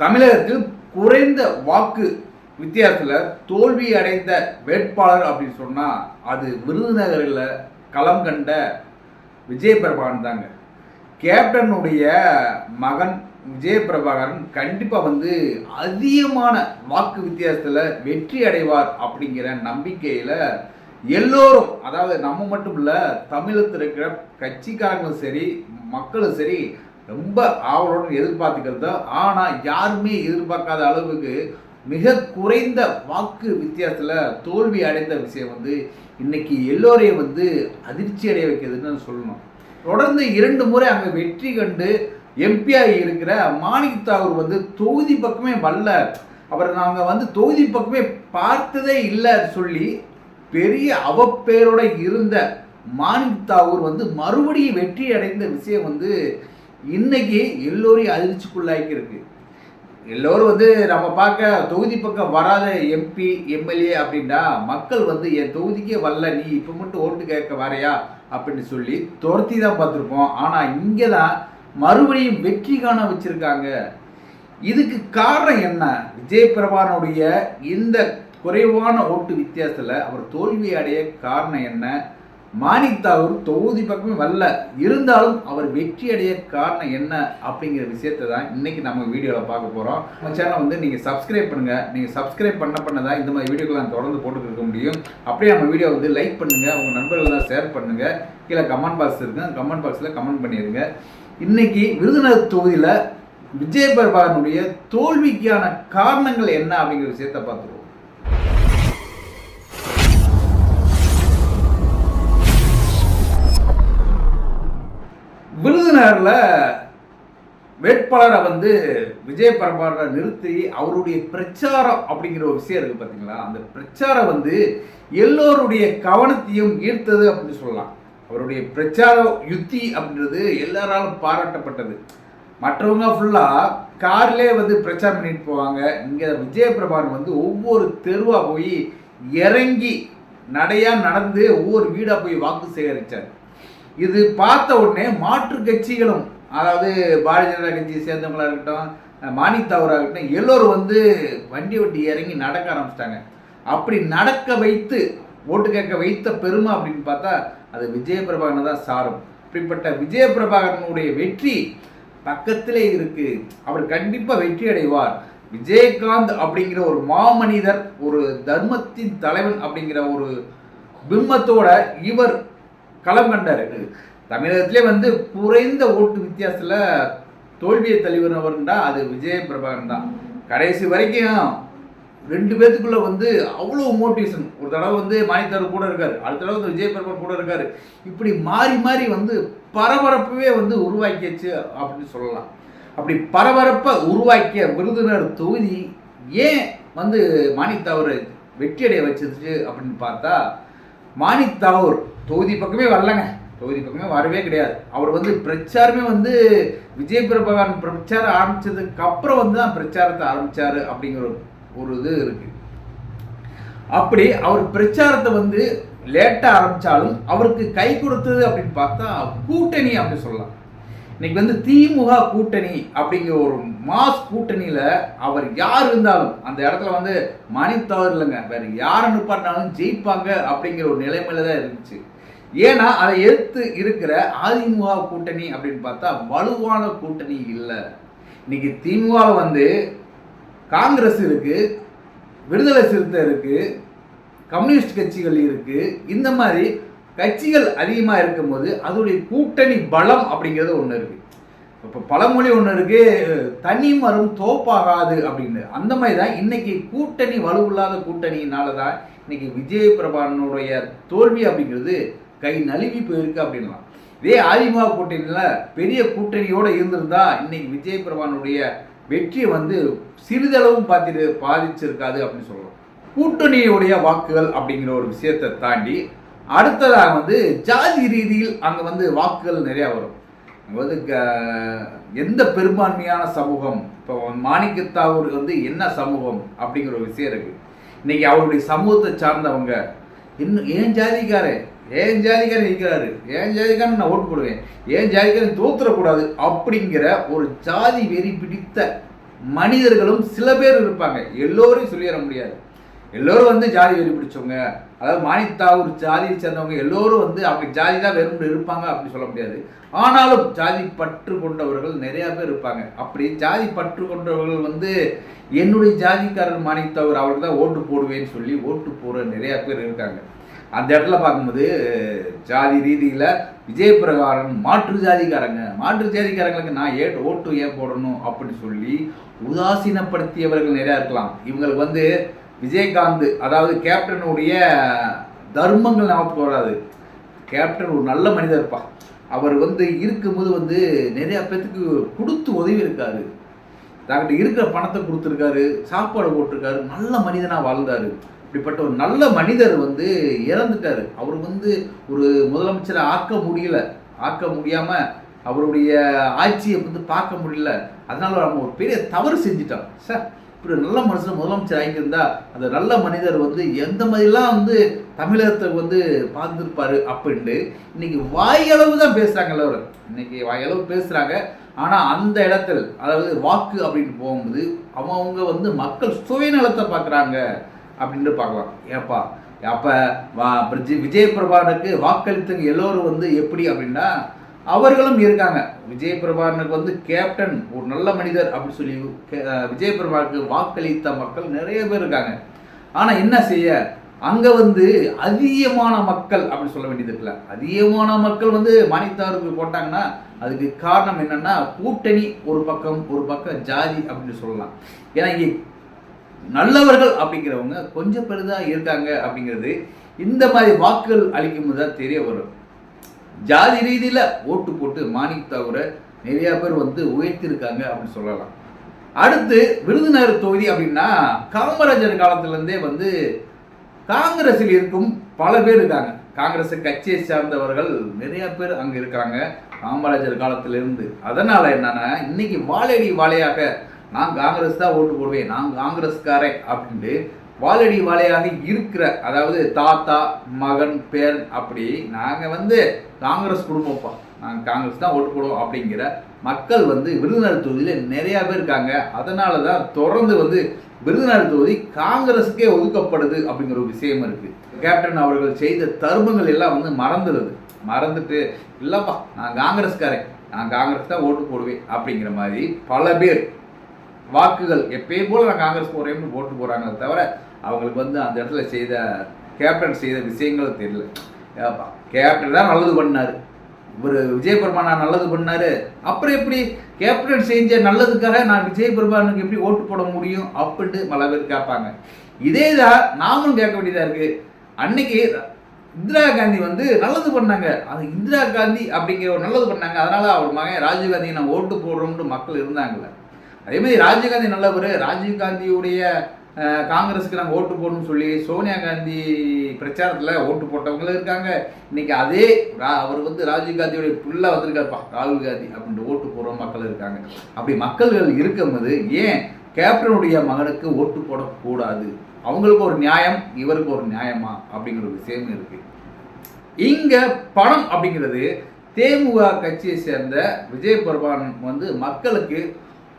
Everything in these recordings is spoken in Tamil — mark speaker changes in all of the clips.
Speaker 1: தமிழகத்தில் குறைந்த வாக்கு வித்தியாசத்தில் தோல்வி அடைந்த வேட்பாளர் அப்படின்னு சொன்னால் அது விருதுநகரில் களம் கண்ட விஜய் பிரபாகரன் தாங்க. கேப்டனுடைய மகன் விஜய பிரபாகரன் கண்டிப்பாக வந்து அதிகமான வாக்கு வித்தியாசத்தில் வெற்றி அடைவார் அப்படிங்கிற நம்பிக்கையில் எல்லோரும் அதாவது நம்ம மட்டும் இல்லை தமிழகத்தில் இருக்கிற கட்சிக்காரங்களும் சரி மக்களும் சரி ரொம்ப ஆவலுடன் எதிர்பார்த்துக்கிறது. ஆனால் யாருமே எதிர்பார்க்காத அளவுக்கு மிக குறைந்த வாக்கு வித்தியாசத்தில் தோல்வி அடைந்த விஷயம் வந்து இன்னைக்கு எல்லோரையும் வந்து அதிர்ச்சி அடைய வைக்கிறதுன்னு சொல்லணும். தொடர்ந்து இரண்டு முறை அங்கே வெற்றி கண்டு எம்பிஆகி இருக்கிற மாணிக் தாகூர் வந்து தொகுதி பக்கமே வரல. அவர் நாங்கள் வந்து தொகுதி பக்கமே பார்த்ததே இல்லை சொல்லி பெரிய அவப்பேரோட இருந்த மாணிக் தாகூர் வந்து மறுபடியும் வெற்றி அடைந்த விஷயம் வந்து இன்னைக்கு எல்லோரையும் அதிர்ச்சிக்குள்ளாக்கி இருக்கு எல்லோரும் வந்து நம்ம பார்க்க தொகுதி பக்கம் வராத எம்பி எம்எல்ஏ அப்படின்னா மக்கள் வந்து என் தொகுதிக்கே வரல நீ இப்போ மட்டும் ஓட்டு கேட்க வரையா? அப்படின்னு சொல்லி துரத்தி தான் பார்த்துருப்போம். ஆனால் இங்கே தான் மறுபடியும் வெற்றி காண வச்சுருக்காங்க. இதுக்கு காரணம் என்ன? விஜய் பிரபானுடைய இந்த குறைவான ஓட்டு வித்தியாசத்தில் அவர் தோல்வி அடைய காரணம் என்ன? மாணிக் தாகூர் தொகுதி பக்கமே வரல. இருந்தாலும் அவர் வெற்றி அடைய காரணம் என்ன அப்படிங்கிற விஷயத்தை தான் இன்னைக்கு நம்ம வீடியோவில் பார்க்க போகிறோம் நம்ம சேனலை வந்து நீங்கள் சப்ஸ்கிரைப் பண்ணுங்கள் நீங்கள் சப்ஸ்கிரைப் பண்ண பண்ண தான் இந்த மாதிரி வீடியோக்கள் நான் தொடர்ந்து போட்டுட்டு இருக்க முடியும். அப்படியே நம்ம வீடியோ வந்து லைக் பண்ணுங்கள் உங்கள் நண்பர்கள் தான் ஷேர் பண்ணுங்கள் கீழே கமெண்ட் பாக்ஸ் இருக்குது கமெண்ட் பாக்ஸில் கமெண்ட் பண்ணிடுங்க. இன்னைக்கு விருதுநகர் தொகுதியில் விஜய் பிரபாகரனுடைய தோல்விக்கான காரணங்கள் என்ன அப்படிங்கிற விஷயத்தை பார்த்துருவோம். விருதுநகரில் வேட்பாளரை வந்து விஜய் பிரபாகரை நிறுத்தி அவருடைய பிரச்சாரம் அப்படிங்கிற ஒரு விஷயம் இருக்குது பார்த்தீங்களா அந்த பிரச்சாரம் வந்து எல்லோருடைய கவனத்தையும் ஈர்த்தது அப்படின்னு சொல்லலாம். அவருடைய பிரச்சார யுத்தி அப்படின்றது எல்லாராலும் பாராட்டப்பட்டது. மற்றவங்க ஃபுல்லாக கார்லேயே வந்து பிரச்சாரம் பண்ணிட்டு போவாங்க. இங்கே விஜய் பிரபாகரன் வந்து ஒவ்வொரு தெருவாக போய் இறங்கி நடையாக நடந்து ஒவ்வொரு வீடாக போய் வாக்கு சேகரித்தார் இது பார்த்த உடனே மாற்று கட்சிகளும் அதாவது பாரதிய ஜனதா கட்சியை சேர்ந்தவங்களாக இருக்கட்டும் மாணிக் இருக்கட்டும் எல்லோரும் வந்து வண்டி வண்டி இறங்கி நடக்க ஆரம்பிச்சிட்டாங்க. அப்படி நடக்க வைத்து ஓட்டு கேட்க வைத்த பெருமை அப்படின்னு பார்த்தா அது விஜய பிரபாகரன் தான் சாரும். இப்படிப்பட்ட விஜய பிரபாகரனுடைய வெற்றி பக்கத்திலே இருக்கு. அவர் கண்டிப்பாக வெற்றி அடைவார். விஜயகாந்த் அப்படிங்கிற ஒரு மாமனிதர் ஒரு தர்மத்தின் தலைவன் அப்படிங்கிற ஒரு பிம்பத்தோட இவர் களம் கண்டார். தமிழகத்திலே வந்து குறைந்த ஓட்டு வித்தியாசத்தில் தோல்வியை தழுவினவர்னா அது விஜய பிரபாகரன் தான். கடைசி வரைக்கும் ரெண்டு பேத்துக்குள்ள வந்து அவ்வளோ மோட்டிவேஷன் ஒரு தடவை வந்து மானித்தர் கூட இருக்காரு அடுத்த தடவை வந்து விஜய் பிரபா கூட இருக்காரு. இப்படி மாறி மாறி வந்து பரபரப்பவே வந்து உருவாக்கியாச்சு அப்படின்னு சொல்லலாம். அப்படி பரபரப்பை உருவாக்கிய விருதுநர் தொகுதி ஏன் வந்து மாணிக் தாவூர் வெற்றியடைய வச்சிருச்சு அப்படின்னு பார்த்தா மாணித்தாவூர் தொகுதி பக்கமே வரலங்க. தொகுதி பக்கமே வரவே கிடையாது. அவர் வந்து பிரச்சாரமே வந்து விஜய் பிரபாகரன் பிரச்சாரம் ஆரம்பிச்சதுக்கு அப்புறம் வந்து தான் பிரச்சாரத்தை ஆரம்பிச்சாரு அப்படிங்கிற ஒரு ஒரு இது இருக்கு. அப்படி அவர் பிரச்சாரத்தை வந்து லேட்டாக ஆரம்பித்தாலும் அவருக்கு கை கொடுத்தது அப்படின்னு பார்த்தா கூட்டணி அப்படின்னு சொல்லலாம். இன்னைக்கு வந்து திமுக கூட்டணி அப்படிங்கிற ஒரு மாஸ் கூட்டணியில அவர் யார் இருந்தாலும் அந்த இடத்துல வந்து மணி தவறில்லைங்க வேற யார் அனுப்பாட்டினாலும் ஜெயிப்பாங்க அப்படிங்கிற ஒரு நிலைமையில தான் இருந்துச்சு. ஏன்னா அதை எடுத்து இருக்கிற அதிமுக கூட்டணி அப்படின்னு பார்த்தா வலுவான கூட்டணி இல்லை. இன்னைக்கு திமுக வந்து காங்கிரஸ் இருக்கு விடுதலை சிறுத்தை இருக்கு கம்யூனிஸ்ட் கட்சிகள் இருக்கு இந்த மாதிரி கட்சிகள் அதிகமாக இருக்கும்போது அதோடைய கூட்டணி பலம் அப்படிங்கிறது ஒன்று இருக்குது இப்போ பழமொழி ஒன்று இருக்கு தனி மரம் தோப்பாகாது அப்படின்னு. அந்த மாதிரி தான் இன்னைக்கு கூட்டணி வலுவில்லாத கூட்டணியினால தான் இன்னைக்கு விஜய் பிரபானுடைய தோல்வி அப்படிங்கிறது கை நழுவி போயிருக்கு அப்படின்லாம். இதே அதிமுக கூட்டணியில் பெரிய கூட்டணியோடு இருந்திருந்தா இன்னைக்கு விஜய் பிரபானுடைய வெற்றியை வந்து சிறிதளவும் பார்த்துட்டு பாதிச்சிருக்காது அப்படின்னு சொல்லலாம். கூட்டணியுடைய வாக்குகள் அப்படிங்கிற ஒரு விஷயத்தை தாண்டி அடுத்ததாக வந்து ஜாதி ரீதியில் அங்கே வந்து வாக்குகள் நிறையா வரும். அங்கே வந்து க- எந்த பெரும்பான்மையான சமூகம் இப்போ மாணிக்கத்தாவூர் வந்து என்ன சமூகம் அப்படிங்கிற ஒரு விஷயம் இருக்குது இன்னைக்கு அவருடைய சமூகத்தை சார்ந்தவங்க இன்னும் ஏன் ஜாதிக்காரே ஏன் ஜாதிக்காரன் இருக்கிறாரு ஏன் ஜாதிக்காரன் நான் ஓட்டு போடுவேன்? ஏன் ஜாதிக்காரன் தோத்துறக்கூடாது அப்படிங்கிற ஒரு ஜாதி வெறி பிடித்த மனிதர்களும் சில பேர் இருப்பாங்க. எல்லோரையும் சொல்லிட முடியாது. எல்லோரும் வந்து ஜாதி வெறி பிடிச்சவங்க. அதாவது மானித்தாவூர் ஜாதியை சேர்ந்தவங்க எல்லோரும் வந்து அவங்க ஜாதி தான் வெறும் இருப்பாங்க அப்படின்னு சொல்ல முடியாது. ஆனாலும் ஜாதி பற்று கொண்டவர்கள் நிறையா பேர் இருப்பாங்க. அப்படி ஜாதி பற்று கொண்டவர்கள் வந்து என்னுடைய ஜாதிக்காரர் மானித்தாவூர் அவருக்கு தான் ஓட்டு போடுவேன்னு சொல்லி ஓட்டு போடுற நிறையா பேர் இருக்காங்க. அந்த இடத்துல பார்க்கும்போது ஜாதி ரீதியில் விஜயபிரகாரன் மாற்று ஜாதிக்காரங்க. மாற்று ஜாதிக்காரங்களுக்கு நான் ஏ ஓட்டு ஏன் போடணும் அப்படின்னு சொல்லி உதாசீனப்படுத்தியவர்கள் நிறையா இருக்கலாம். இவங்களுக்கு வந்து விஜயகாந்த் அதாவது கேப்டனுடைய தர்மங்கள் ஞாபகத்துக்கு வராது. கேப்டன் ஒரு நல்ல மனிதர்ப்பா அவர் வந்து இருக்கும்போது வந்து நிறைய பேத்துக்கு கொடுத்து உதவி இருக்காரு. தங்கிட்ட இருக்கிற பணத்தை கொடுத்துருக்காரு சாப்பாடு போட்டிருக்காரு நல்ல மனிதனாக வாழ்ந்தாரு. இப்படிப்பட்ட ஒரு நல்ல மனிதர் வந்து இறந்துட்டாரு. அவர் வந்து ஒரு முதலமைச்சரை ஆக்க முடியல. ஆக்க முடியாமல் அவருடைய ஆட்சியை வந்து பார்க்க முடியல. அதனால நம்ம ஒரு பெரிய தவறு செஞ்சிட்டோம். சார் இப்படி நல்ல மனுஷன் முதலமைச்சர் ஆகியிருந்தா அந்த நல்ல மனிதர் வந்து எந்த மாதிரிலாம் வந்து தமிழகத்தை வந்து பார்த்துருப்பாரு அப்படின்ட்டு இன்னைக்கு வாயளவு தான் பேசுகிறாங்கல்ல அவர் இன்னைக்கு வாயளவு பேசுகிறாங்க ஆனால் அந்த இடத்தில் அதாவது வாக்கு அப்படின்னு போகும்போது அவங்க வந்து மக்கள் சுயநலத்தை பார்க்குறாங்க அப்படின்ட்டு பார்க்கலாம். ஏப்பா அப்போ வா விஜய் விஜய் வாக்களித்தவங்க எல்லோரும் வந்து எப்படி அப்படின்னா அவர்களும் இருக்காங்க. விஜய் பிரபாகரனுக்கு வந்து கேப்டன் ஒரு நல்ல மனிதர் அப்படின்னு சொல்லி விஜய் பிரபாகருக்கு வாக்களித்த மக்கள் நிறைய பேர் இருக்காங்க. ஆனால் என்ன செய்ய? அங்கே வந்து அதிகமான மக்கள் அப்படின்னு சொல்ல வேண்டியது இருக்குல்ல. அதிகமான மக்கள் வந்து மானித்தாருக்கு போட்டாங்கன்னா அதுக்கு காரணம் என்னன்னா கூட்டணி ஒரு பக்கம் ஒரு பக்கம் ஜாதி அப்படின்னு சொல்லலாம். ஏன்னா இங்கே நல்லவர்கள் அப்படிங்கிறவங்க கொஞ்சம் பெரிதா இருக்காங்க அப்படிங்கிறது இந்த மாதிரி வாக்குகள் அளிக்கும் போது தான் தெரிய வரும். ஜாதி ரீதியில் ஓட்டு போட்டு மாணிக் தவிர நிறையா பேர் வந்து உயர்த்திருக்காங்க அப்படின்னு சொல்லலாம். அடுத்து விருதுநகர் தொகுதி அப்படின்னா காமராஜர் காலத்திலேருந்தே வந்து காங்கிரஸில் இருக்கும் பல பேர் இருக்காங்க. காங்கிரஸ் கட்சியை சார்ந்தவர்கள் நிறைய பேர் அங்கே இருக்கிறாங்க காமராஜர் காலத்திலிருந்து. அதனால் என்னன்னா இன்னைக்கு வாழையடி வாழையாக நான் காங்கிரஸ் தான் ஓட்டு போடுவேன் நான் காங்கிரஸ்காரன் அப்படின்ட்டு வாழடி வாழையாக இருக்கிற அதாவது தாத்தா மகன் பேரன் அப்படி நாங்கள் வந்து காங்கிரஸ் குடும்பப்பா. நாங்கள் காங்கிரஸ் தான் ஓட்டு போடுவோம் அப்படிங்கிற மக்கள் வந்து விருதுநகர் தொகுதியில் நிறையா பேர் இருக்காங்க. அதனால தான் தொடர்ந்து வந்து விருதுநகர் தொகுதி காங்கிரஸுக்கே ஒதுக்கப்படுது அப்படிங்கிற ஒரு விஷயம் இருக்குது கேப்டன் அவர்கள் செய்த தர்மங்கள் எல்லாம் வந்து மறந்துடுது. மறந்துட்டு இல்லைப்பா நான் காங்கிரஸ்காரன். நான் காங்கிரஸ் தான் ஓட்டு போடுவேன் அப்படிங்கிற மாதிரி பல பேர் வாக்குகள் எப்பயும் போல நான் காங்கிரஸ் போறேன்னு ஓட்டு போறாங்களே தவிர அவங்களுக்கு வந்து அந்த இடத்துல செய்த கேப்டன் செய்த விஷயங்கள் தெரியல. கேப்டன் தான் நல்லது பண்ணார். இவர் விஜய் பெருமானா நல்லது பண்ணார். அப்புறம் எப்படி கேப்டன் செஞ்ச நல்லதுக்காக நான் விஜய் பெருமானுக்கு எப்படி ஓட்டு போட முடியும் அப்படின்ட்டு பல பேர் கேட்பாங்க. இதே தான் நாமளும் கேட்க வேண்டியதாக இருக்கு. அன்னைக்கு இந்திரா காந்தி வந்து நல்லது பண்ணாங்க. அது இந்திரா காந்தி அப்படிங்கிற ஒரு நல்லது பண்ணாங்க. அதனால அவர் மகன் ராஜீவ் காந்தி நான் ஓட்டு போடுறோம்னு மக்கள் இருந்தாங்கல்ல. அதே மாதிரி ராஜீவ்காந்தி நல்லவர் ராஜீவ் காந்தியுடைய காங்கிரஸுக்கு நாங்கள் ஓட்டு போடணும்னு சொல்லி சோனியா காந்தி பிரச்சாரத்தில் ஓட்டு போட்டவங்களும் இருக்காங்க. இன்னைக்கு அதே அவர் வந்து ராஜீவ் காந்தியுடைய புள்ள வந்திருக்காருப்பா ராகுல் காந்தி அப்படின்ட்டு ஓட்டு போடுற மக்கள் இருக்காங்க. அப்படி மக்கள்கள் இருக்கும்போது ஏன் கேப்டனுடைய மகனுக்கு ஓட்டு போடக்கூடாது? அவங்களுக்கு ஒரு நியாயம் இவருக்கு ஒரு நியாயமா? அப்படிங்கிற ஒரு விஷயம் இருக்கு. இங்க பணம் அப்படிங்கிறது தேமுக கட்சியை சேர்ந்த விஜய் பிரபான் வந்து மக்களுக்கு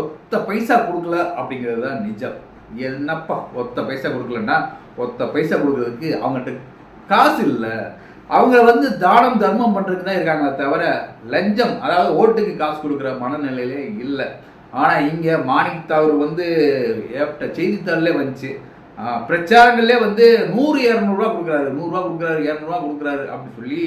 Speaker 1: ஒத்த பைசா கொடுக்கல அப்படிங்கிறது தான் நிஜம். என்னப்பா ஒத்த பைசா கொடுக்கலன்னா ஒத்த பைசா கொடுக்கறதுக்கு அவங்ககிட்ட காசு இல்லை. அவங்க வந்து தானம் தர்மம் பண்ணுறதுக்கு தான் இருக்காங்களே தவிர லஞ்சம் அதாவது ஓட்டுக்கு காசு கொடுக்குற மனநிலையிலே இல்லை. ஆனால் இங்கே மாணிக் தாவூர் வந்து ஏப்ட செய்தித்தாளிலே வந்துச்சு. பிரச்சாரங்கள்லேயே வந்து நூறு இரநூறுவா கொடுக்குறாரு. நூறுரூவா கொடுக்குறாரு இரநூறுவா கொடுக்குறாரு அப்படின்னு சொல்லி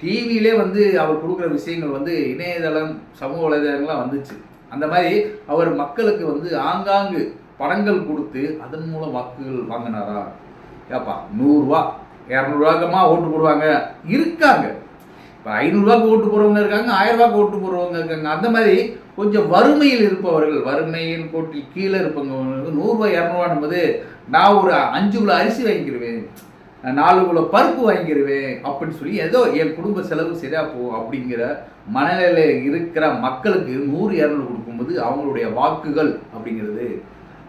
Speaker 1: டிவியிலே வந்து அவர் கொடுக்குற விஷயங்கள் வந்து இணையதளம் சமூக வலைதளங்கள்லாம் வந்துச்சு. அந்த மாதிரி அவர் மக்களுக்கு வந்து ஆங்காங்கு படங்கள் கொடுத்து அதன் மூலம் வாக்குகள் வாங்கினாரா? ஏப்பா நூறுரூவா இரநூறுவாக்கமா ஓட்டு போடுவாங்க. இருக்காங்க. இப்போ ஐநூறுரூவாக்கு ஓட்டு போடுறவங்க இருக்காங்க ஆயிரரூவாக்கு ஓட்டு போடுறவங்க இருக்காங்க. அந்த மாதிரி கொஞ்சம் வறுமையில் இருப்பவர்கள் வறுமையின் கோட்டில் கீழே இருப்பவங்களுக்கு நூறுரூவா இரநூறுவான் நான் ஒரு அஞ்சு கிலோ அரிசி வாங்கிக்கிடுவேன் நாலு கிலோ பருப்பு வாங்கிடுவேன் அப்படின்னு சொல்லி ஏதோ என் குடும்ப செலவு சரியா போகும் அப்படிங்கிற மனநிலையில் இருக்கிற மக்களுக்கு நூறு இரநூறு கொடுக்கும்போது அவங்களுடைய வாக்குகள் அப்படிங்கிறது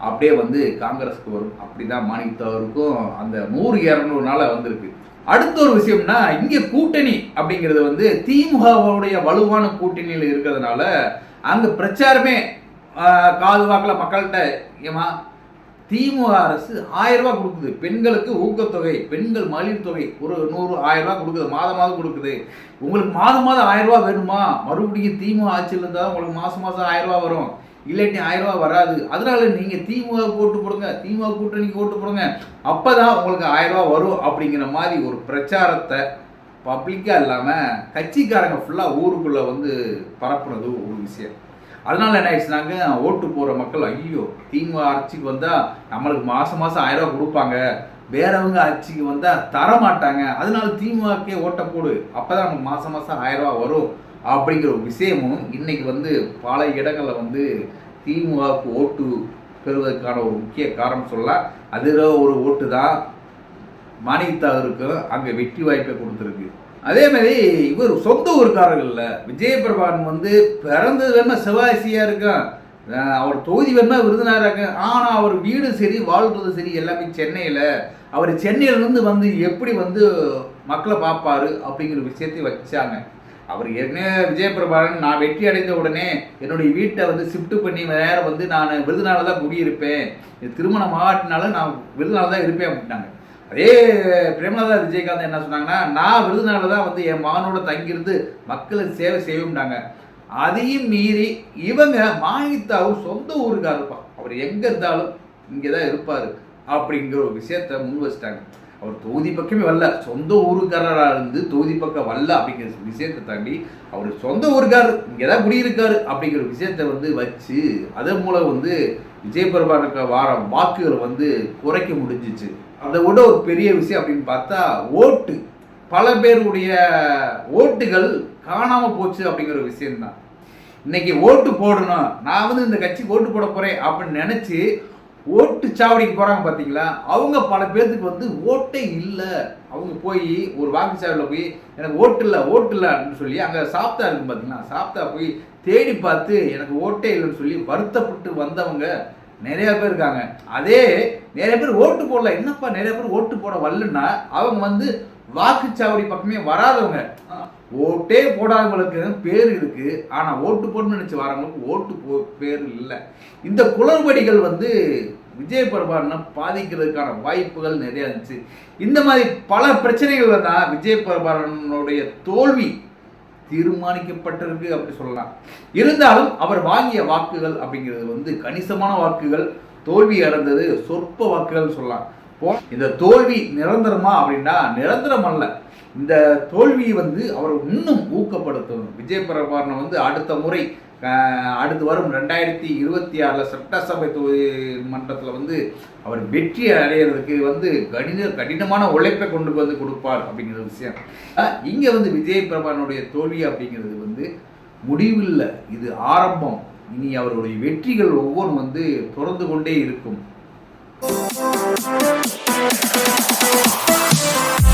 Speaker 1: அப்படியே வந்து காங்கிரஸுக்கு வரும். அப்படி தான் மாணிக்கத்தவருக்கும் அந்த நூறு இரநூறுனால வந்திருக்கு. அடுத்த ஒரு விஷயம்னா இங்கே கூட்டணி அப்படிங்கிறது வந்து திமுகவுடைய வலுவான கூட்டணியில் இருக்கிறதுனால அங்கே பிரச்சாரமே காது வாக்கில் மக்கள்கிட்ட ஏமா திமுக அரசு ஆயிரம் ரூபாய் கொடுக்குது. பெண்களுக்கு ஊக்கத்தொகை பெண்கள் மகளிர் தொகை ஒரு நூறு ஆயிரம் ரூபாய் கொடுக்குது. மாதம் மாதம் கொடுக்குது. உங்களுக்கு மாதம் மாதம் ஆயிரம் ரூபாய் வேணுமா? மறுபடியும் திமுக ஆட்சியில் இருந்தால் தான் உங்களுக்கு மாதம் மாதம் ஆயிரம் ரூபாய் வரும். இல்லாட்டி ஆயிரம் ரூபாய் வராது. அதனால நீங்க திமுக ஓட்டு போடுங்க. திமுக கூட்டணிக்கு ஓட்டு போடுங்க. அப்பதான் உங்களுக்கு ஆயிரம் ரூபாய் வரும் அப்படிங்கிற மாதிரி ஒரு பிரச்சாரத்தை பப்ளிக்கா இல்லாம கட்சிக்காரங்க ஃபுல்லா ஊருக்குள்ள வந்து பரப்புனது ஒரு விஷயம். அதனால என்ன ஆயிடுச்சுனாங்க ஓட்டு போற மக்கள் ஐயோ திமுக ஆட்சிக்கு வந்தா நம்மளுக்கு மாசம் மாசம் ஆயிரம் ரூபாய் கொடுப்பாங்க. வேறவங்க ஆட்சிக்கு வந்தா தர மாட்டாங்க. அதனால திமுகக்கே ஓட்ட போடு. அப்பதான் நமக்கு மாசம் மாசம் ஆயிரம் ரூபாய் வரும் அப்படிங்கிற ஒரு விஷயமும் இன்னைக்கு வந்து பல இடங்களில் வந்து திமுகவுக்கு ஓட்டு பெறுவதற்கான ஒரு முக்கிய காரணம் சொல்லலாம் அதில் ஒரு ஓட்டு தான் மாணிக்கத்தாருக்கு அங்கே வெற்றி வாய்ப்பை கொடுத்துருக்கு. அதே மாதிரி இவர் சொந்த ஊருக்காரர்கள்ல விஜயபிரபான் வந்து பிறந்தது வேணா சிவாசியா இருக்கான். அவர் தொகுதி வேணா விருதுநகரா இருக்கு ஆனா அவர் வீடு சரி வாழ்றது சரி எல்லாமே சென்னையில. அவர் சென்னையிலேருந்து வந்து எப்படி வந்து மக்களை பார்ப்பாரு அப்படிங்கிற விஷயத்தை வச்சாங்க. அவர் ஏற்கனவே விஜயபிரபாகரன் நான் வெற்றி அடைந்த உடனே என்னுடைய வீட்டை வந்து ஷிஃப்ட் பண்ணி வேற வந்து நான் விருதுநாள் தான் குடியிருப்பேன். இது திருமணம் ஆகாட்டினால நான் விருதுநாள் தான் இருப்பேன் அப்படின்னாங்க. அதே பிரேமலதா விஜயகாந்த் என்ன சொன்னாங்கன்னா நான் விருதுநகரில் தான் வந்து என் மகனோட தங்கியிருந்து மக்களுக்கு சேவை செய்யும்னாங்க. அதையும் மீறி இவங்க மாணித்தாவும் சொந்த ஊருக்காக இருப்பான் அவர் எங்கே இருந்தாலும் இங்கே தான் இருப்பார். அப்படிங்கிற ஒரு விஷயத்த முன் வச்சிட்டாங்க அவர் தொகுதி பக்கமே வரல. சொந்த ஊருக்காரராக இருந்து தொகுதி பக்கம் வரல அப்படிங்கிற விஷயத்தை தாண்டி அவர் சொந்த ஊருக்கார் இங்கே தான் குடியிருக்காரு அப்படிங்கிற விஷயத்த வந்து வச்சு அதன் மூலம் வந்து விஜய் பிரபாகருக்கு வார வாக்குகளை வந்து குறைக்க முடிஞ்சிச்சு. அதை விட ஒரு பெரிய விஷயம் அப்படின்னு பார்த்தா ஓட்டு. பல பேருடைய ஓட்டுகள் காணாமல் போச்சு அப்படிங்கிற விஷயம்தான். இன்னைக்கு ஓட்டு போடணும். நான் வந்து இந்த கட்சிக்கு ஓட்டு போட போகிறேன் அப்படின்னு நினச்சி ஓட்டு சாவடிக்கு போகிறாங்க பார்த்தீங்களா அவங்க பல பேர்த்துக்கு வந்து ஓட்டே இல்லை. அவங்க போய் ஒரு வாக்குச்சாவடியில் போய் எனக்கு ஓட்டு இல்லை ஓட்டு இல்லை அப்படின்னு சொல்லி அங்கே சாப்பிட்டா இருக்கு பார்த்தீங்களா சாப்பிட்டா போய் தேடி பார்த்து எனக்கு ஓட்டே இல்லைன்னு சொல்லி வருத்தப்பட்டு வந்தவங்க நிறைய பேர் இருக்காங்க. அதே நிறைய பேர் ஓட்டு போடல. என்னப்பா நிறைய பேர் ஓட்டு போட வரலன்னா அவங்க வந்து வாக்குச்சாவடி பக்கமே வராதவங்க. ஓட்டே போடாதவங்களுக்கு பேர் இருக்கு. ஆனா ஓட்டு போடணும்னு நினைச்சு வரவங்களுக்கு ஓட்டு போ பேர் இல்லை. இந்த குளறுபடிகள் வந்து விஜய் பிரபாகரனை பாதிக்கிறதுக்கான வாய்ப்புகள் நிறைய இருந்துச்சு. இந்த மாதிரி பல பிரச்சனைகள் தான் விஜய் பிரபாகரனுடைய தோல்வி தீர்மானிக்கப்பட்டிருக்கு அப்படி சொல்லலாம். இருந்தாலும் அவர் வாங்கிய வாக்குகள் அப்படிங்கிறது வந்து கணிசமான வாக்குகள் தோல்வி அடைந்தது சொற்ப வாக்குகள் சொல்லலாம். போ இந்த தோல்வி நிரந்தரமா அப்படின்னா நிரந்தரம் அல்ல. இந்த தோல்வியை வந்து அவர் இன்னும் ஊக்கப்படுத்தணும் விஜய் பிரபாகரனை வந்து அடுத்த முறை அடுத்து வரும் ரெண்டாயிரத்தி இருபத்தி ஆறில் சட்டசபை தொகுதி மன்றத்தில் வந்து அவர் வெற்றி அடையிறதுக்கு வந்து கடின கடினமான உழைப்பை கொண்டு வந்து கொடுப்பார் அப்படிங்கிற விஷயம். இங்கே வந்து விஜய் பிரபாகரனுடைய தோல்வி அப்படிங்கிறது வந்து முடிவில்லை. இது ஆரம்பம். இனி அவருடைய வெற்றிகள் ஒவ்வொன்றும் வந்து தொடர்ந்து கொண்டே இருக்கும். Thank you.